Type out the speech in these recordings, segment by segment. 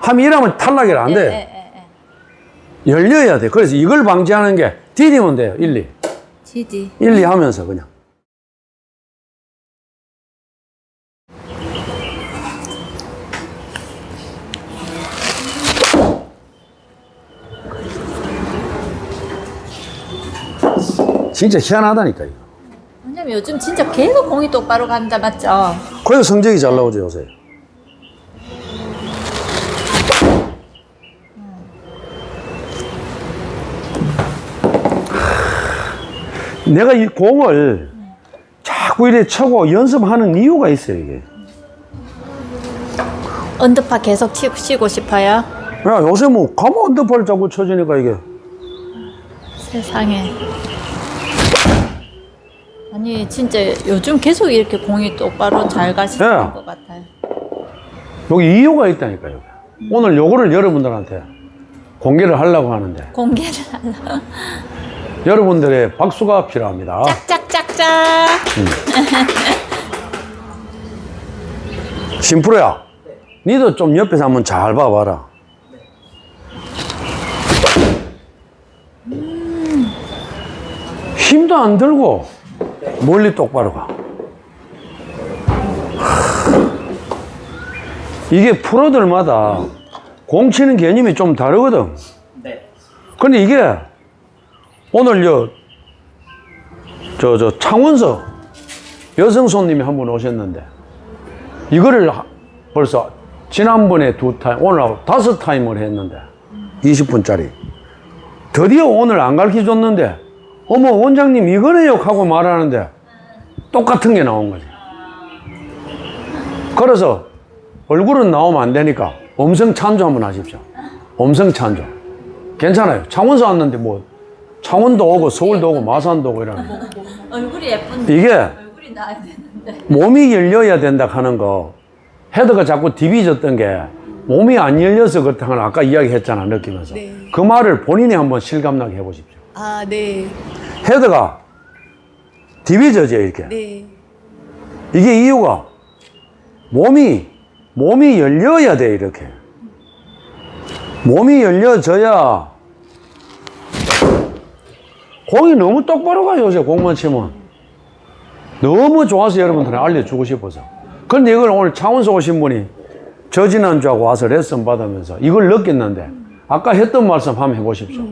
하면 이러면 탈락이 안 예, 돼. 예, 예, 예. 열려야 돼. 그래서 이걸 방지하는 게 디디면 돼요. 1, 2. 지디. 1, 2 하면서 그냥. 진짜 희한하다니까, 이거. 왜냐면 요즘 진짜 계속 공이 똑바로 간다 맞죠? 그래서 성적이 잘 나오죠, 요새. 내가 이 공을 자꾸 이래 쳐고 연습하는 이유가 있어요, 이게. 언더파 계속 치, 치고 싶어요? 야, 요새 뭐, 가만 언더파를 자꾸 쳐주니까 이게. 세상에. 아니 진짜 요즘 계속 이렇게 공이 똑바로 잘 가시는 예. 것 같아요. 여기 이유가 있다니까요. 오늘 요거를 여러분들한테 공개를 하려고 하는데, 공개를 하려. 여러분들의 박수가 필요합니다. 짝짝짝짝. 심프로야, 니도 좀 옆에서 한번 잘 봐봐라. 힘도 안 들고 멀리 똑바로 가. 하, 이게 프로들마다 공 치는 개념이 좀 다르거든. 근데 이게 오늘 저, 저, 저 창원서 여성 손님이 한 분 오셨는데 이거를 하- 벌써 지난번에 두 타임, 오늘 다섯 타임을 했는데 20분짜리. 드디어 오늘 안 가르쳐 줬는데 어머 원장님 이거네요 하고 말하는데 똑같은 게 나온 거지. 그래서 얼굴은 나오면 안 되니까 음성 찬조 한번 하십시오. 음성 찬조. 괜찮아요. 창원서 왔는데 뭐 창원도 오고 서울도 오고 마산도 오고 이러는 거. 얼굴이 예쁜데 이게 얼굴이 나야 되는데. 몸이 열려야 된다 하는 거 헤드가 자꾸 디비졌던 게 몸이 안 열려서 그렇다는 걸 아까 이야기했잖아 느끼면서 네. 그 말을 본인이 한번 실감나게 해보십시오 아, 네. 헤드가 디비져져 이렇게 네. 이게 이유가 몸이 몸이 열려야 돼 이렇게 몸이 열려져야 공이 너무 똑바로 가요 요새 공만 치면. 너무 좋아서 여러분들한테 알려주고 싶어서. 근데 이걸 오늘 창원서 오신 분이 저 지난주하고 와서 레슨 받으면서 이걸 느꼈는데 아까 했던 말씀 한번 해보십시오.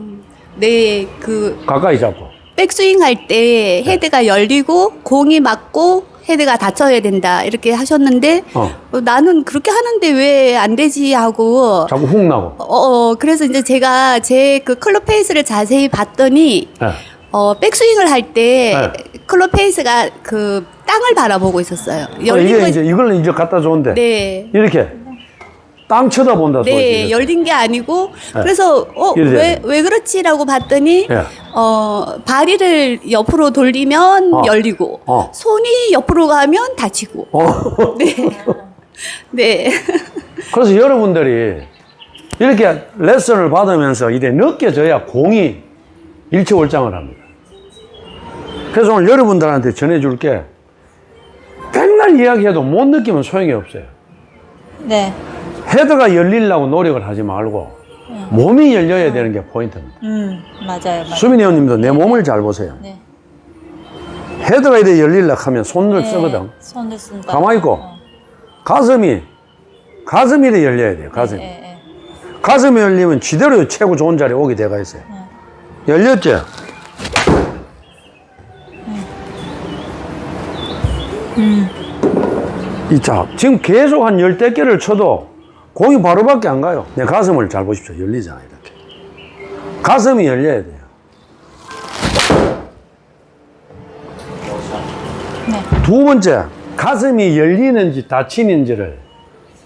네, 그 가까이 잡고. 백스윙 할 때 헤드가 열리고 공이 맞고 헤드가 닫혀야 된다 이렇게 하셨는데 어. 어, 나는 그렇게 하는데 왜 안 되지 하고 자꾸 훅 나고. 어, 어, 그래서 이제 제가 제 그 클럽 페이스를 자세히 봤더니 예. 어, 백스윙을 할때 네. 클럽 페이스가 그 땅을 바라보고 있었어요. 어, 열린 이게 거 이제 이걸 이제 갖다 줬는데 네. 이렇게 땅 쳐다본다 소리 네, 열린 게 아니고 네. 그래서 어, 이래 왜 돼요. 왜 그렇지라고 봤더니 예. 어, 다리를 옆으로 돌리면 어. 열리고 어. 손이 옆으로 가면 닫히고. 어. 네. 네. 그래서 여러분들이 이렇게 레슨을 받으면서 이래 느껴져야 공이 일체월장을 합니다. 그래서 오늘 여러분들한테 전해줄 게 백날 이야기해도 못 느끼면 소용이 없어요. 네. 헤드가 열리려고 노력을 하지 말고 몸이 열려야 되는 게 포인트입니다. 음 맞아요. 맞아요. 수빈이 형님도 내 몸을 잘 보세요. 네. 헤드가 이래 열리려고 하면 손을 네, 쓰거든. 손을 쓴다. 가만히 있고. 어. 가슴이, 가슴이 이래 열려야 돼요. 가슴이. 예, 예. 가슴이 열리면 지대로 최고 좋은 자리에 오게 돼가 있어요. 열렸죠? 이 자, 지금 계속 한 열댓 개를 쳐도 공이 바로밖에 안 가요. 내 가슴을 잘 보십시오. 열리잖아요. 이렇게. 가슴이 열려야 돼요. 네. 두 번째, 가슴이 열리는지 닫히는지를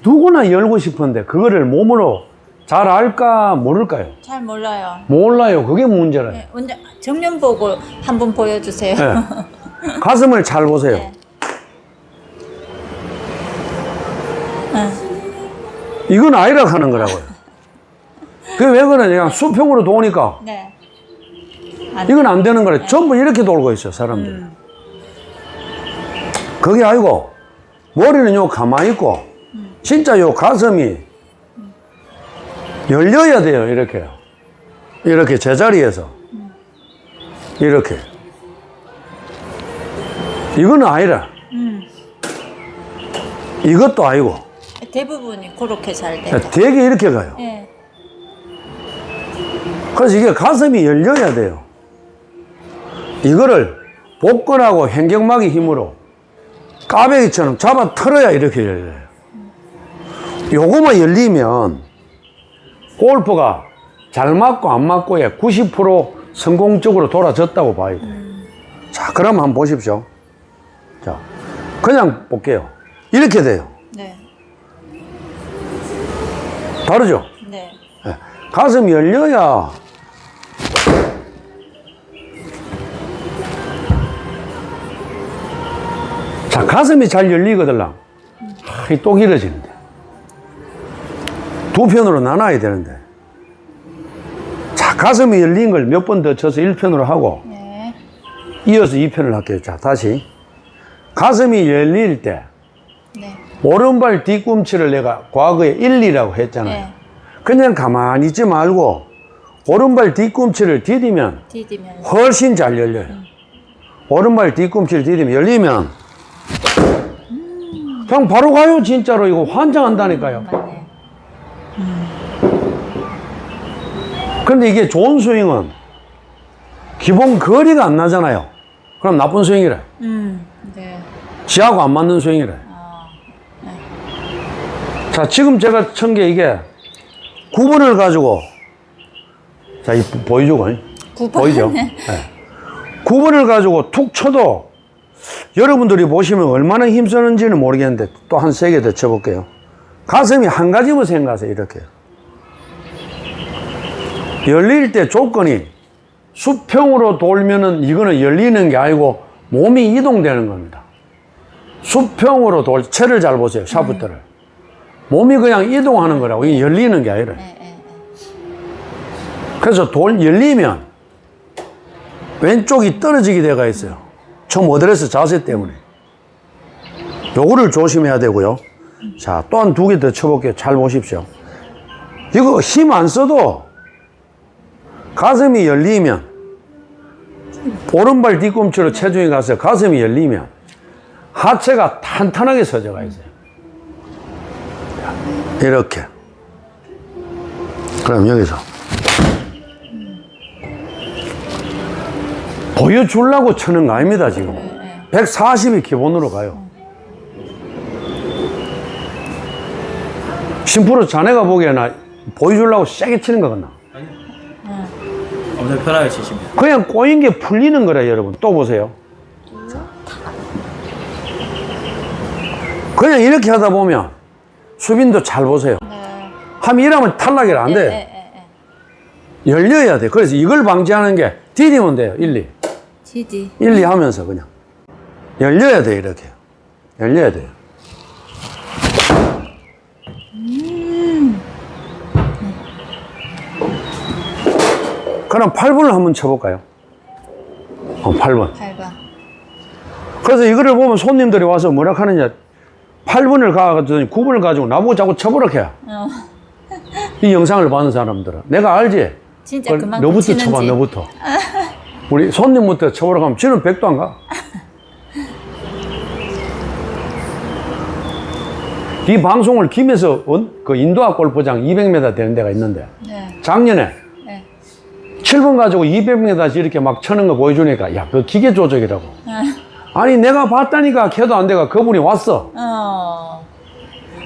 누구나 열고 싶은데 그거를 몸으로 잘 알까 모를까요? 잘 몰라요. 몰라요. 그게 문제라요. 네, 정면 보고 한번 보여주세요. 네. 가슴을 잘 보세요. 네. 이건 아니라 하는 거라고요. 그게 왜 그러냐. 그냥 수평으로 도니까 네. 안, 이건 안 되는 거래. 전부 이렇게 돌고 있어요, 사람들이. 그게 아니고, 머리는 요 가만히 있고, 진짜 요 가슴이 열려야 돼요, 이렇게. 이렇게 제자리에서. 이렇게. 이거는 아니라. 이것도 아니고. 대부분이 그렇게 잘 돼요. 되게 이렇게 가요. 예. 그래서 이게 가슴이 열려야 돼요. 이거를 복근하고 횡격막의 힘으로 까베기처럼 잡아 틀어야 이렇게 열려요. 요거만 열리면 골프가 잘 맞고 안 맞고에 90% 성공적으로 돌아졌다고 봐야 돼요. 자, 그럼 한번 보십시오. 자, 그냥 볼게요. 이렇게 돼요. 네. 다르죠? 네. 예. 가슴이 열려야 자 가슴이 잘 열리거든요 하, 또 길어지는데 두 편으로 나눠야 되는데 자 가슴이 열린 걸 몇 번 더 쳐서 1편으로 하고 네. 이어서 2편을 할게요 자 다시 가슴이 열릴 때 네. 오른발 뒤꿈치를 내가 과거에 1, 2라고 했잖아요 네. 그냥 가만히 있지 말고 오른발 뒤꿈치를 디디면 디디면 훨씬 잘 열려요. 오른발 뒤꿈치를 디디면 열리면 그냥 바로 가요 진짜로 이거 환장한다니까요. 맞네. 근데 이게 좋은 스윙은 기본 거리가 안 나잖아요. 그럼 나쁜 스윙이래. 음. 네. 지하고 안 맞는 스윙이래. 아. 자, 지금 제가 천 게 이게 9번을 가지고 자, 이 보이죠? 이? 구번. 보이죠? 네. 9번을 가지고 툭 쳐도 여러분들이 보시면 얼마나 힘쓰는지는 모르겠는데 또 한 세 개 더 쳐볼게요. 가슴이 한 가지만 생각하세요. 이렇게. 열릴 때 조건이 수평으로 돌면은 이거는 열리는 게 아니고 몸이 이동되는 겁니다. 수평으로 돌, 채를 잘 보세요. 샤프트를. 몸이 그냥 이동하는 거라고. 이게 열리는 게 아니라. 네, 네, 그래서 돌 열리면 왼쪽이 떨어지게 돼가 있어요. 총 어드레스 자세 때문에. 요거를 조심해야 되고요. 자, 또 한 두 개 더 쳐볼게요. 잘 보십시오. 이거 힘 안 써도 가슴이 열리면 오른발 뒤꿈치로 체중이 가서 가슴이 열리면 하체가 탄탄하게 서져가 있어요. 이렇게. 그럼 여기서. 보여주려고 쳐는 거 아닙니다, 지금. 140이 기본으로 가요. 심프로 자네가 보기에는 보여주려고 세게 치는 거 같나? 엄청 편하게 치시면 그냥 꼬인 게 풀리는 거라, 여러분. 또 보세요. 그냥 이렇게 하다 보면 수빈도 잘 보세요. 네. 하면 이러면 탈락이 안 네. 돼. 네. 네. 열려야 돼. 그래서 이걸 방지하는 게 디디면 돼요. 1, 2. 디디. 1, 2 하면서 그냥. 열려야 돼, 이렇게. 열려야 돼요. 그럼 8번을 한번 쳐볼까요? 어, 8번. 8번. 그래서 이거를 보면 손님들이 와서 뭐라 하느냐. 8번을 가가지고 9번을 가지고 나보고 자꾸 쳐보라 해. 어. 이 영상을 보는 사람들은. 내가 알지? 진짜 그걸 그만큼 너부터 치는지. 쳐봐, 너부터. 우리 손님부터 쳐보라 하면 지는 100도 안 가. 이 방송을 김에서 온- 그 인도학 골프장 200m 되는 데가 있는데 네. 작년에 네. 7번 가지고 200m씩 이렇게 막 쳐는 거 보여주니까 야, 그 기계 조작이라고. 아. 아니, 내가 봤다니까 걔도 안 돼가 그분이 왔어. 어.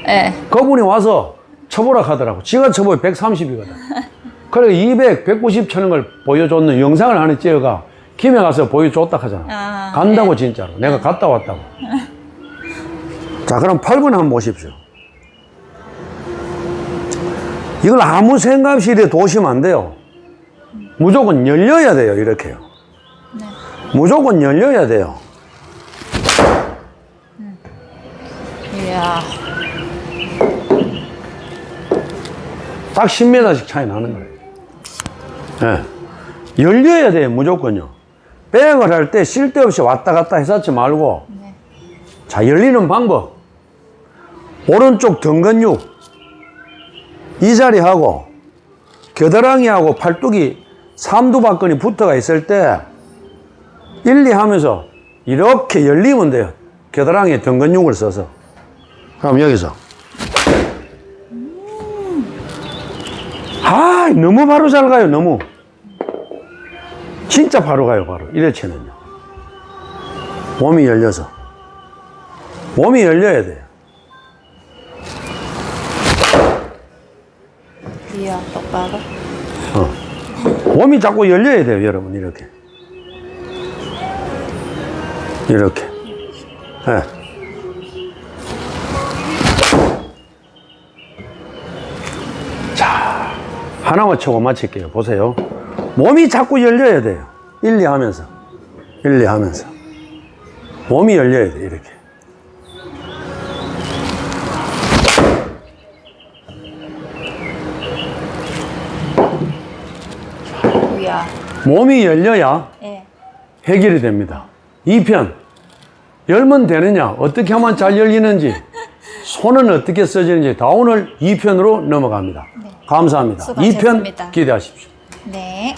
네. 그분이 와서 쳐보라 하더라고. 지가 쳐보면 130이거든. 그래 200, 190 쳐는 걸 보여줬는 영상을 하나 찍어가 김에 가서 보여줬다 하잖아. 아, 간다고 진짜로. 내가 갔다 왔다고. 자, 그럼 8번 한번 보십시오. 이걸 아무 생각 없이 이렇게 도시면 안 돼요. 무조건 열려야 돼요, 이렇게요. 무조건 열려야 돼요. 이야. 딱 10m씩 차이 나는 거예요. 예. 열려야 돼요, 무조건요. 백을 할 때 쓸데없이 왔다 갔다 해서지 말고, 네. 자, 열리는 방법. 오른쪽 등 근육, 이 자리 하고, 겨드랑이하고 팔뚝이 삼두박근이 붙어가 있을 때 1, 2 하면서 이렇게 열리면 돼요. 겨드랑이에 등 근육을 써서. 그럼 여기서. 아, 너무 바로 잘 가요, 너무. 진짜 바로 가요, 바로. 이래 치는요. 몸이 열려서. 몸이 열려야 돼요. 이야 똑바로. 몸이 자꾸 열려야 돼요, 여러분. 이렇게. 이렇게. 예. 자, 하나만 치고 마칠게요. 보세요. 몸이 자꾸 열려야 돼요. 1, 2 하면서. 1, 2 하면서. 몸이 열려야 돼요, 이렇게. 몸이 열려야 예. 해결이 됩니다. 2편. 열면 되느냐? 어떻게 하면 잘 열리는지, 손은 어떻게 써지는지 다 오늘 2편으로 넘어갑니다. 감사합니다. 수고하셨습니다. 2편 기대하십시오. 네.